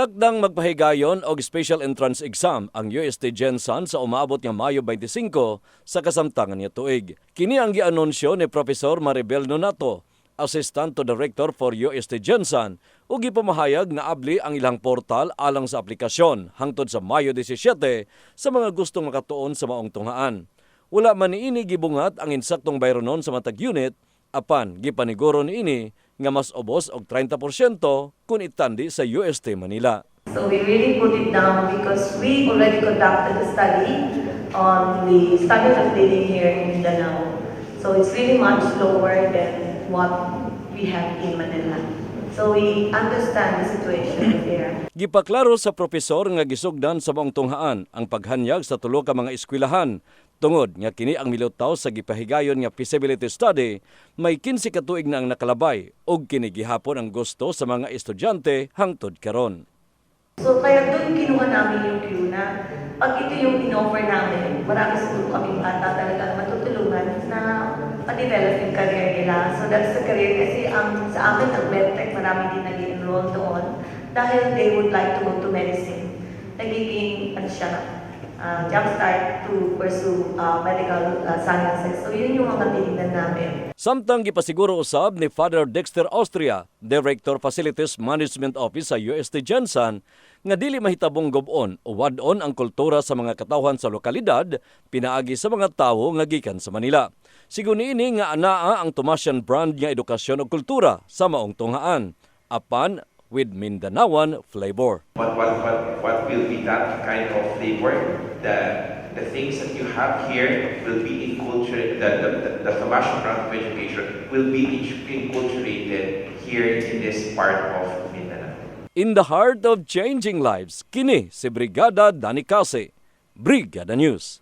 Takdang magpahigayon og special entrance exam ang UST Gensan sa umaabot nga Mayo 25 sa kasamtangan niya tuig. Kini ang gianunsyo ni Professor Maribel Nonato, Assistant to Director for UST Gensan, ug gipamahayag nga abli ang ilang portal alang sa aplikasyon hangtod sa Mayo 17 sa mga gustong makatuon sa maong tunghaan. Wala man niini gibungat ang insaktong bayronon sa matag unit, apan gipaniguro niini nga mas ubos og 30% kung itandi sa UST Manila. So we really put it down because we already conducted a study on the standard of living here in Mindanao. So it's really much lower than what we have in Manila. So we understand the situation there. Gipaklaro sa propesor nga gisugdan sa maong tunghaan ang paghanyag sa tulo ka mga eskwelahan tungod nga kini ang milutaw sa gipahigayon nga feasibility study may 15 ka tuig na ang nakalabay ug kini gihapon ang gusto sa mga estudyante hangtod karon. So kaya doon kinuha namin yung na pag ito yung in-offer namin, marami siguro kaming bata talaga matutulungan na ma-develop yung career nila. So that's the career kasi ang sa amin ang medtech marami din nag-enroll doon dahil they would like to go to medicine. Nagiging ano siya, uh, jumpstart to pursue uh, medical uh, sciences. So yun yung mga tinignan namin. Samtang gipasiguro usab ni Father Dexter Austria, Director Facilities Management Office sa UST Jensen, nga dili mahitabong gobon o wadon ang kultura sa mga katawhan sa lokalidad pinaagi sa mga tawo nga gikan sa Manila. Sigun ini nga anaa ang Tomasian brand nga edukasyon ug kultura sa maong tunghaan, apan with Mindanaoan flavor. What, what, what, what will be that kind of flavor? The, the things that you have here will be inculturated, the, the, the, the Tomasian brand of education will be inculturated here in this part of Mindanao. In the heart of changing lives, kini si Brigada Danicase, Brigada News.